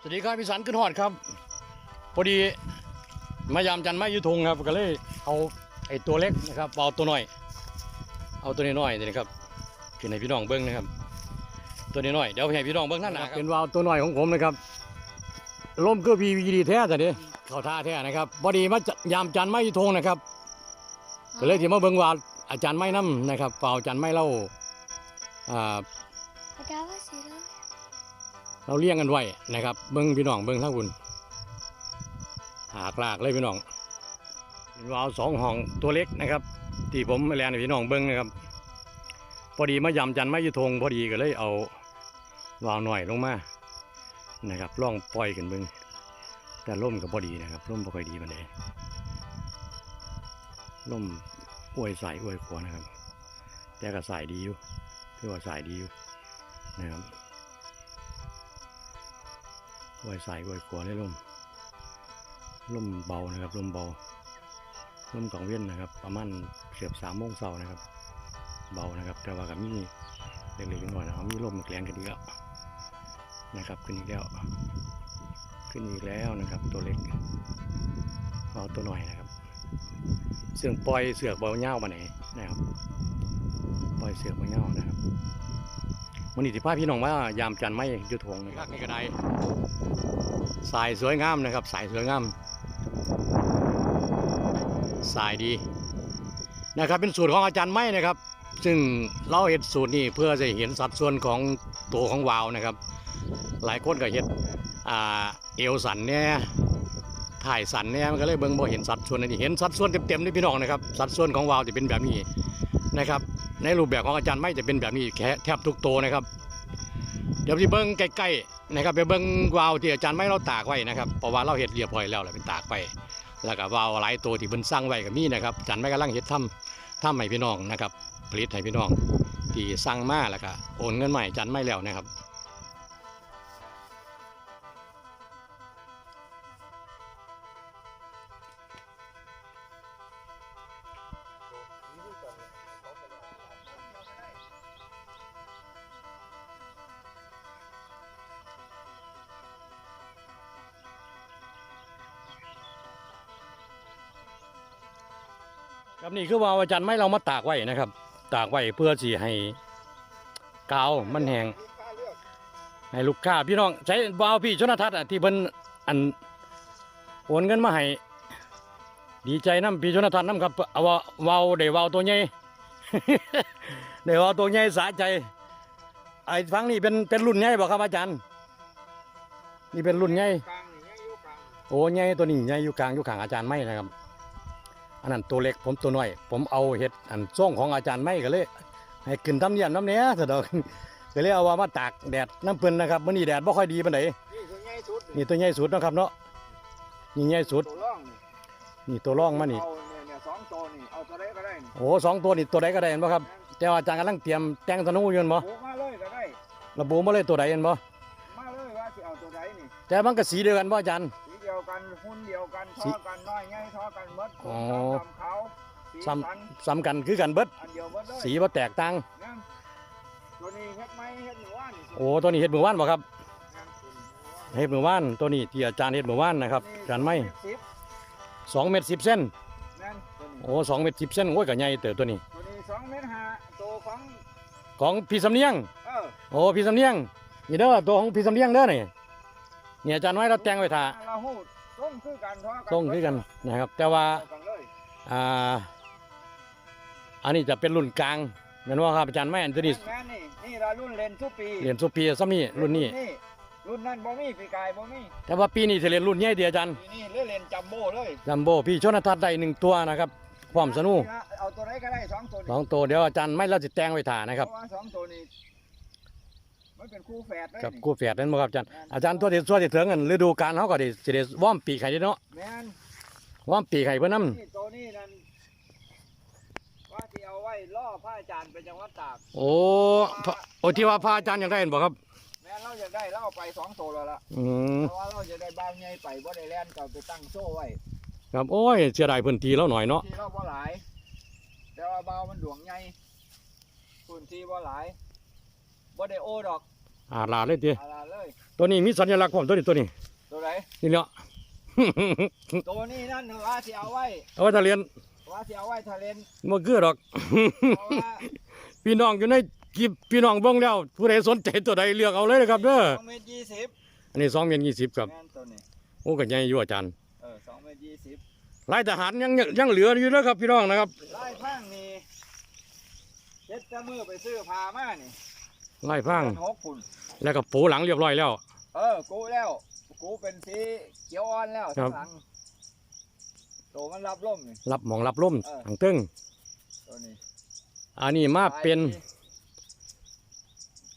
สวัสดีครับพี่สันขึ้นหอดครับ พอดีมายามจันทร์ไม่ยุทงครับก็เลยเอาไอ้ตัวเล็กนะครับเอาตัวน้อย เอาตัวน้อยๆนี่นะครับขึ้นให้พี่น้องเบิ้งนะครับ ตัวน้อยๆเดี๋ยวให้พี่น้องเบิ้งนั่นนะครับเป็นวาวตัวน้อยของผมนะครับล่มคือพีวีดีแท้แต่เนี้เขาท่าแท้นะครับพอดีมายามจันทร์ไม่ยุทงนะครับก็เลยที่มาเบิ้งว่าอาจารย์ไม่น้ำนะครับเปล่าอาจารย์ไม่เล่าอ่า Acaba de ser เเราเลี้ยงกันไว้นะครับ เบิ้งพี่น้องเบิ้งทั้งคุณหากลากเลยพี่น้องเป็นวาวสองห้องตัวเล็กนะครับ ที่ผมแลนให้พี่น้องเบิ้งนะครับ พอดีมายำจันไม่ยุทงพอดีก็เลยเอาวาวหน่อยลงมานะครับล่องปล่อยกันเบิ้งแต่ล่มก็พอดีนะครับล่มพอค่อยดีมันเองล่มอวยใส่อวยขวานะครับ แต่ก็สายดีอยู่ถือว่าสายดีอยู่นะครับ ไว้สายไว้ขวาได้ลมลมเบานะครับลมเบาลมกลางเวียนนะครับ ประมาณเกือบสามโมงเช้านะครับ เบานะครับ แต่ว่ากับมีเล็กๆน้อยๆนะครับมีลมแรงขึ้นอีกแล้วนะครับ ขึ้นอีกแล้ว ขึ้นอีกแล้วนะครับ ตัวเล็กเอาตัวหน่อยนะครับเสือกปล่อยเสือกเบาเง่ามาไหนนะครับ ปล่อยเสือกเบาเง่านะครับ วันนี้ที่พาพี่น้องว่ายามจันทร์ไม่อยุทงนะครับนี่ก็ได้สายสวยงามนะครับ สายสวยงาม สายดีนะครับ เป็นสูตรของอาจารย์ไม้นะครับ ซึ่งเราเห็ดสูตรนี้เพื่อจะเห็นสัดส่วนของตัวของวาวนะครับ หลายคนก็เห็ดอ่าเอวสันเนี่ยถ่ายสันเนี่ยมันก็เลยเบิ่งบ่เห็นสัดส่วนอันนี้เห็นสัดส่วนเต็มๆนี่พี่น้องนะครับสัดส่วนของวาวจะเป็นแบบนี้นะครับ ในรูปแบบของอาจารย์ไม่จะเป็นแบบนี้แทบทุกตัวนะครับ เดี๋ยวที่เบิ้งใกล้ๆนะครับไปเบิ้งวาวที่อาจารย์ไม่เราตากไว้นะครับเพราะว่าเราเห็ดเรียบร้อยแล้วแหละเป็นตากไปแล้วก็วาวหลายตัวที่เพิ่นสร้างไว้ก็มีนะครับอาจารย์ไม่กำลังเห็ดทำทำให้พี่น้องนะครับผลิตให้พี่น้องที่สร้างมาแล้วก็โอนเงินใหม่อาจารย์ไม่แล้วนะครับ ครับนี่คือว่าอาจารย์ไม่เรามาตากไว้นะครับ ตากไว้เพื่อสิให้กาวมันแห้งให้ลูกค้าพี่น้องใช้วาวพี่ชนทัศน์อะที่เพิ่นอันโอนเงินมาให้ดีใจน้ำพี่ชนทัศน์น้ำครับเอาว่าวาวได้ววาวตัวใหญ่ได้ววาวตัวใหญ่สาใจไอ้ฟังนี่เป็นเป็นรุ่นใหญ่บ่ครับอาจารย์ นี่เป็นรุ่นใหญ่โอ้ใหญ่ตัวนี้ใหญ่อยู่กลางอยู่ขางอาจารย์ไม่นะครับ อันนั้นตัวเล็กผมตัวน้อย ผมเอาเห็ดอันซ่องของอาจารย์ไม่ก็เลย ให้ขึ้นตำเนียนน้ำเนี้ยเถอะดอกก็เลยเอาว่ามาตากแดดน้ำเพิ่นนะครับมื้อนี้แดดบ่ค่อยดีปานใดนี่คือใหญ่สุดนี่ตัวใหญ่สุดเนาะครับเนาะนี่ใหญ่สุดตัวร่องนี่นี่ตัวร่องมานี่เอาเนี่ยเนี่ยสองตัวนี่เอาตัวใดก็ได้นี่โอ้สองตัวนี่ตัวใดก็ได้เห็นบ่ครับแต่ว่าอาจารย์กำลังเตรียมแต่งธนูอยู่เห็นบ่ปลูกมาเลยก็ได้ระบุมาเลยตัวใดเห็นบ่มาเลยว่าสิเอาตัวใดนี่แต่มันก็สีเดียวกันบ่อาจารย์สีเดียวกันหุ่นเดียวกันสีท่อกันน้อยใหญ่ท่อกันหมดอ๋อดำขาวสีซ้สันซ้ำกันคือกันเบิดอันเดียวหมดเลยสีบ่แตกต่างนั่นตัวนี้เฮ็ดไหมเฮ็ดหนูว่านนี่โอ้ตัวนี้เฮ็ดมื้อวานบ่ครับนั่นตัวนี้เฮ็ดมื้อวานตัวนี้ที่อาจารย์เฮ็ดมื้อวานนะครับอาจารย์ไม่สิบ2เมตร10เซนนั่นตัวนี้โอ้2เมตร10เซนโอ้ยก็ใหญ่เติบตัวนี้ตัวนี้สองเมตรห้าตัวของของพี่สำเนียงเออโอ้พี่สำเนียงนี่เด้อตัวของพี่สำเนียงเด้อนี่ นี่อาจารย์ไว้เราแต่งไว้ท่าเราหูดต้องคือกันท่อกันต้องคือกันนะครับ แต่ว่าเอากันเลยอ่าอันนี้จะเป็นรุ่นกลางแม่นว่าครับอาจารย์ไม่อันตัวนี้แม่นนี่นี่เรารุ่นเลนทุกปีเรียนสุปีซ้ำนี่รุ่นนี้รุ่นนั้นบ่มีปีกายบ่มีแต่ว่าปีนี้จะเรียนรุ่นใหญ่ดีอาจารย์ปีนี้เล่นเลนจัมโบ้เลยจัมโบ้พี่ชนทัศน์ได้หนึ่งตัวนะครับความสนุกเอาตัวไหนก็ได้สองตัวสองตัวเดี๋ยวอาจารย์ไม่เราจะแต่งไว้ท่านะครับเพราะว่าสองตัวนี้ มันเป็นคู่แฝดเลยกับนี่ กู้แฝดนั่นบ่ครับอาจารย์ อาจารย์ตัวที่ตัวที่ถึงกันฤดูกาลเขาก็ได้สิได้ว่อมปีกไข่เนาะแม่นว่อมปีกไข่เพิ่นนำนี่ตัวนี้นั่นว่าที่เอาไว้ล่อพระอาจารย์ไปจังหวัดตากโอ้พระโอ้ที่ว่าพระอาจารย์อยากได้เห็นบ่ครับ แม่นเราจะได้เราเอาไปสองตัวแล้วล่ะอืมเพราะว่าเราจะได้บ้านใหญ่ไปบ่ได้แล่นก็ไปตั้งโซ่ไว้ครับโอ้ยเสียดายพื้นที่แล้วหน่อยเนาะที่เราบ่หลาย แต่ว่าเบามันดวงใหญ่พื้นที่บ่หลาย บ่ได้โอดอกอาลาเลยติอาลาเลยตัวนี้มีสัญลักษณ์ผมตัวนี้ตัวนี้ตัวไหนนี่เนาะ ตัวนี้นั่นว่าที่เอาไว้เอาไว้ทะเรียนว่าที่เอาไว้ทะเลนบ่คือดอก เพราะว่าพี่น้องอยู่ในคลิปพี่น้องเบิ่งแล้ว ผู้ใดสนใจตัวใดเลือกเอาเลยนะครับเด้อสองเมตรยี่สิบอันนี้2เมตร20ครับแม่นตัวนี้โอ้ก็ใหญ่อยู่อาจารย์เออสองเมตรยี่สิบลายทหารยังยังเหลืออยู่นะครับพี่น้องนะครับไล่ข้างนี่เจ็ดจะมือไปซื้อพามานี่ ลายพรางเป็นหกฝุ่นแล้วก็ปูหลังเรียบร้อยแล้ว เออกูแล้ว กูเป็นสีเขียวอ่อนแล้วครัทั้บงหลังโตมันรับล่มนี่ รับหมองรับลมเออ ทางตึ้งตัวนี้อันนี้มาเป็น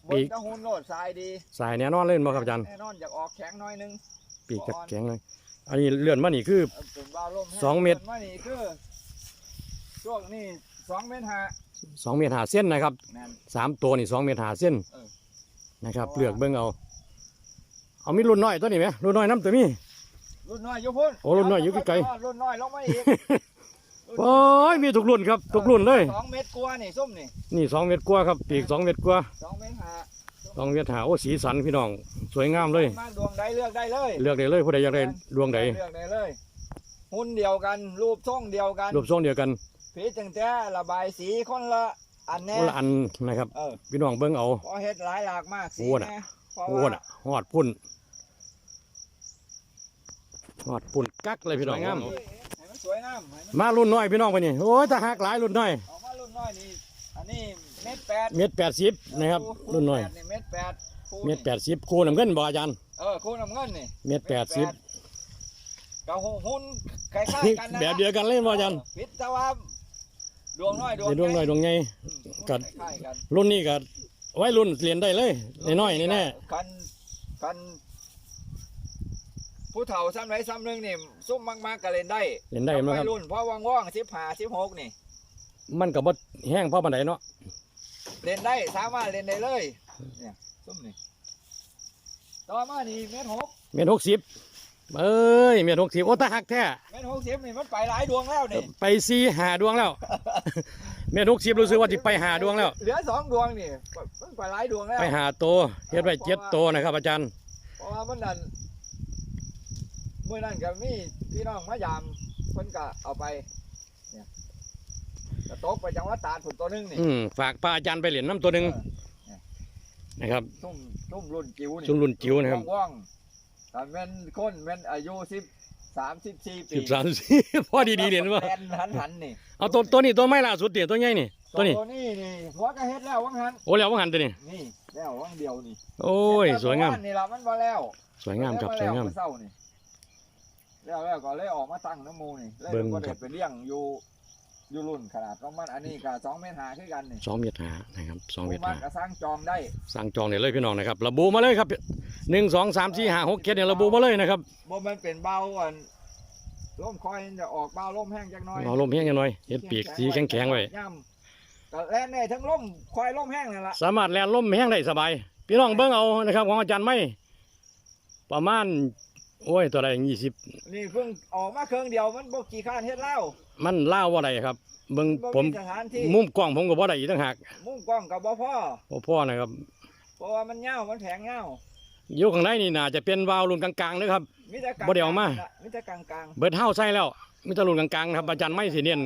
บปีนกตะหุนโลดทรายดีสายแน่นอนเลยบ่ครับอาจารย์แน่นอนอยากออกแข็งหน้อยนึงปีกจัดแข็งเลย อันนี้เลื่อนมานี่คือ เออเป็นบ้าลมแห้สองเมตรส่วนมานี่คือช่วงนี้สองเมตรห้า 2เมตรหาเส้นนะครับแม่น สามตัวนี่2เมตรหาเส้นเออนะครับเพราะว่า เลือกเบิ่งเอา เอามีรุ่นน้อยตัวนี้ไหมรุ่นน้อยน้ำตัวนี้ รุ่นน้อยอยู่พุ่นโอ้รุ่นน้อยอยู่ไกลรุ่นน้อยลงมาอีกโอ้ยมีทุกรุ่นครับทุกรุ่นเลย สองเมตรกว่านี่ส้มนี่นี่2เมตรกว่าครับปีก2เมตรกว่าสองเมตรห้า2เมตรหาโอ้สีสันพี่น้อง สวยงามเลย มาดวงใดเลือกได้เลยเลือกได้เลยผู้ใดอยากได้ดวงใดเลือกได้เลย หุ่นเดียวกันรูปทรงเดียวกันรูปทรงเดียวกัน ผีตั้งแต่ระบายสีคนละอันแน่คนละอันนะครับ เออพี่น้องเบิ่งเอาพอเฮ็ดหลายหลากมากสีโอ้น่ะนะเพราะโอ้ว่าน่ะหอดพุ่นหอดพุ่นกักเลยพี่น้องงามให้มันสวยงามให้มันมารุ่นน้อยพี่น้องไปนี่โอ้ยถ้าหักหลายรุ่นน้อย ออกมารุ่นน้อยนี่อันนี้เม็ดแปดเม็ดแปดสิบนะครับ รุ่นน้อยแปดเม็ดแปดคู่เม็ดแปดสิบคูน้ำเงินบ่อาจารย์ เออคู่น้ำเงินนี่เม็ดแปดสิบ กับหุ่นคล้ายๆกันนะ แบบเดียวกันเลยบ่อาจารย์ พิษแต่ว่า ดวงน้อยดวงเป็นดวงน้อยดวงใหญ่อืมกัดคล้ายๆกันรุ่นนี้ก็ไว้รุ่นเรียนได้เลยน้อยๆแน่กันกันผู้เฒ่าซ้ำไหนซ้ำหนึ่งนี่ซุ่มมากๆก็เล่นได้ๆเรียนได้ไหมวัครัยบรุ่นเพราะว่างๆสิบห้าสิบหกนี่ มันก็บ่แห้งเพราะปานใดเนาะเล่นได้สามารถเล่นได้เลยเนี่ยซุ่มนี่ต่อมานี่เมตรหกเม็ดหกสิบเอ้ยเม็ดหกสิบโอ้ถ้าหักแท้เมตรหกสิบนี่มันไปหลายดวงแล้วนี่ไปซีหาดวงแล้ว เม็ดหกสิบรู้สึกว่าจะไปหาดวงแล้ว เหลือสองดวงนี่มันไปหลายดวงแล้วไปหาตัวเฮ็ดไว้เจ็ดตัวนะครับ อาจารย์เพราะว่ามันนั่นเมื่อนั้นก็มีพี่น้องมายามเพิ่นก็เอาไปเนี่ยก็ตกไปจังหวัดตราดผุนตัวหนึงนี่อืมฝากป้าอาจารย์ไปเหรียญน้ำตัวหนึ่งเออนะครับซุ่มซุ่มรุ่นจิ๋วนี่ซุ่มรุ่นจิ๋วนะครับว่องๆแต่แม่นคนแม่นอายุสิบ สามสิบสี่ปีสิบสามสี่พอดีๆเด่นว่าแลนหันหันๆนี่เอาตัวตัวนี้ตัวไม่ล่าสุดเดี๋ยวตัวใหญ่นี่ตัวนี้ตัวนี้นี่หัวก็เฮ็ดแล้ววังหันโอ้แล้วว่าหันตัวนี้นี่แล้ววังเดียวนี่โอ้ยสวยงามเฮ็ดแนี่ละมันบ่แล้ว สวยงามครับสแล้ววยงามเศร้านี่แล้วแล้วก็เลยออกมาตั้งน้ำมูนี่เลยเบิ่งก็ครัได้บไปเลี้ยงอยู่ อยู่รุ่นขนาดของมันอันนี้ก็สองเมตรหาคือกันนี่สองเมตรหานะครับสองเมตรมัหานก็สร้างจองได้สั่งจองได้เลยพี่น้องนะครับ ระบุมาเลยครับหนึ่งสองสามสี่ห้าหกเจ็ดเนี่ยระบุมาเลยนะครับบ่มันเป็นเบาอันลมคอยจะออกเบาลมแห้งจักหน่อยเอาลมแห้งกันหน่อยเห็ดปีกสีแข็งๆไว้ย่ำก็แล่นได้ทั้งลมคอยลมแห้งนั่นล่ะสามารถแล่นลมแห้งได้สบาย พี่น้องเบิ้งเอานะครับของอาจารย์ไม่ประมาณ โอ้ยตัวใดยี่สิบนี่เพิ่งออกมาเครื่องเดียวมันบ่กี่ข้านเฮ็ดแล้วมันเล่าวว่าไรครับเบิ้งบ่ผมสถานที่มุมกล้องผมก็บ่ได้อีกต่างหากมุมกล้องกับบ่พอบ่พ่อนะครับเพราะว่ามันยาวมันแผงยาวอยู่ข้างในนี่น่าจะเป็นวาล์วรุ่นกลางๆนะครับมีแต่กลางบ่ได้เอามามีแต่กลางกลางเบิดเฮาใส่แล้วมีแต่รุ่นกลางๆนะครับอาจารย์ไม่สิเนียน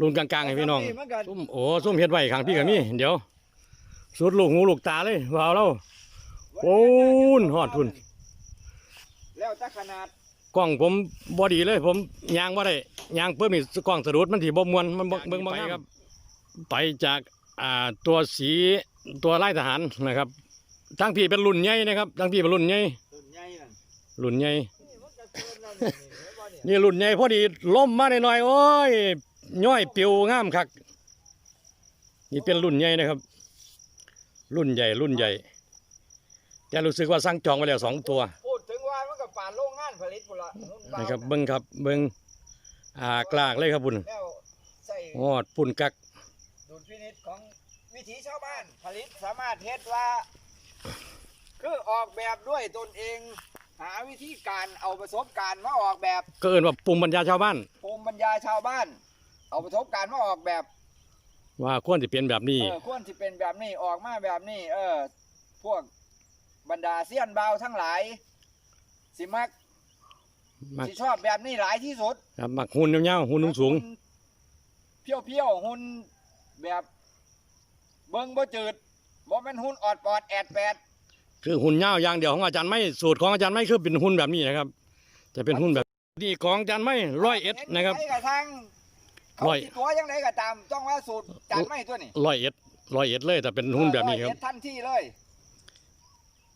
รุ่นกลางๆให้พี่น้องมันก็ซุ่มโอ้ซุ่มเฮ็ดไว้ข้างพี่ก็มีเดี๋ยวสุดลูกหูลูกตาเลยวาวเราโอ้นฮอดพุ่น แล้วแต่ขนาดกล้องผมบ่ดีเลย ผมยางบ่ได้ยางเพิ่มนี่กล้องสะดุดมันสิบ่ม่วนมันบ่เบิ่งบ่งามครับ ไปจากอ่าตัวสีตัวไล่ทหารนะครับทั้งพี่เป็นรุ่นใหญ่นะครับทั้งพี่เป็นรุ่นใหญ่ต้นใหญ่นั่นรุ่นใหญ่นี่มันก็เกินแล้วนี่เห็นบ่เนี่ยนี่รุ่นใหญ่พอดีล่มมาหน่อยๆโอ้ยย่อยปิวงามคักนี่เป็นรุ่นใหญ่นะครับ รุ่นใหญ่รุ่นใหญ่แต่รู้สึกว่าสั่งจองไว้แล้วสองตัว ป่านโรงงานผลิตพุ่นละเานะครับเบิ้งครับเบิ้งอ่ากลากเลยครับบุญแล้วใส่ฮอดปุ่นกัก ดุลพินิจของวิถีชาวบ้าน ผลิตสามารถเฮ็ดว่า คือออกแบบด้วยตนเอง หาวิธีการเอาประสบการณ์มาออกแบบก็เอิ้นว่าปุ่มบรรยาชาวบ้าน ภูมิปัญญาชาวบ้าน เอาประสบการณ์มาออกแบบ ว่าควรจะเป็นแบบนี้ เออควรที่เป็นแบบนี้ออกมาแบบนี้ เออ พวกบรรดาเซียนบาวทั้งหลาย สิมักมักสิชอบแบบนี้หลายที่สุดครับมักหุ่นยาวๆหุ่นสูงเพี้ยวเพี้ยวๆหุ่นแบบเบิ้งบ่จืดบ่แม่นหุ่นออดปอดแอดแปดๆคือหุ่นยาวอย่างเดียวของอาจารย์ไม่สูตรของอาจารย์ไม่คือเป็นหุ่นแบบนี้นะครับ จะเป็นหุ่นแบบนี่ของอาจารย์ไม่ร้อยเอ็ดนะครับ ห็ใกระทั่งเขาร้อย สิตัวยังไงก็ตามต้องว่าสูตรจานไม่ตัวนี้ร้อยเอ็ดร้อยเอ็ดเลยแต่เป็นหุ่นแบบนี้ครับเอออยเอ็ดทันทีเลย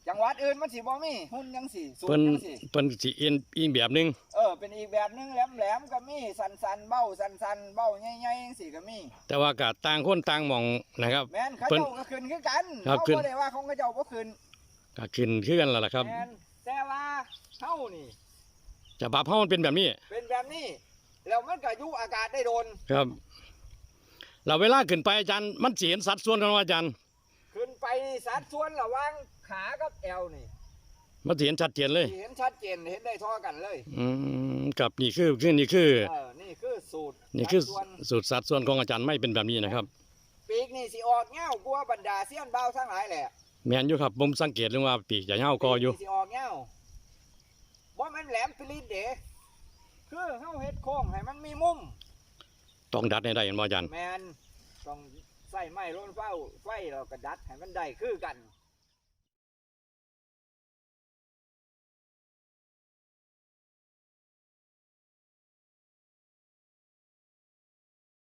จังหวัดอื่นมันสิบ่มีหุ่นยังสิสูตรเพิ่นยังสิเพิ่นสิเอ็นอีกแบบหนึงเออเป็นอีกแบบหนึงแหลมๆก็มีสันสันๆเบ้าสันสันๆเบ้าใหญ่ๆยังสิก็มีแต่ว่าก็ต่างคนต่างหมองนะครับ แม่นเขาเพิ่นเจ้าก็ขึ้นคือกันครับเขาขึ้น บ่ได้ว่าของเขาเจ้าบ่ขึ้นก็ขึ้นคือกันแล้วล่ะครับแม่นแต่ว่าเฮานี่ จะบับเฮามันเป็นแบบนี้เป็นแบบนี้แล้วมันก็อยู่อากาศได้โดนครับเราเวลาขึ้นไปอาจารย์มันสิเห็นสัดส่วนกันว่าอาจารย์ ขึ้นไปนี่สัดส่วนระหว่าง ขากับแอวนี่มันสิเห็นชัดเจนเลยสิเห็นชัดเจนเห็นได้เท่อกันเลย อืมกับนี่คือคือนี่คือ เออนี่คือสูตรนี่คือสัดส่วนสูตรสัดส่วนของอาจารย์ไม่เป็นแบบนี้นะครับ ปีกนี่สิออกเง่ากลัวบรรดาเซียนเบาวทั้งหลายแหละแม่นอยู่ครับผมสังเกตเรื่องว่าปีกจะเหี่าวกออยู่ปีกนี่สิออกเง่าบ่แม่นแหลมปลิดเด้คือเฮาเฮ็ดโค้งให้มันมีมุมต้องดัดให้ได้เห็นบ่อาจารย์แมนต้องใส่ไม้ร่นเฝ้าไฟแล้วก็ดัดให้มันได้คือกัน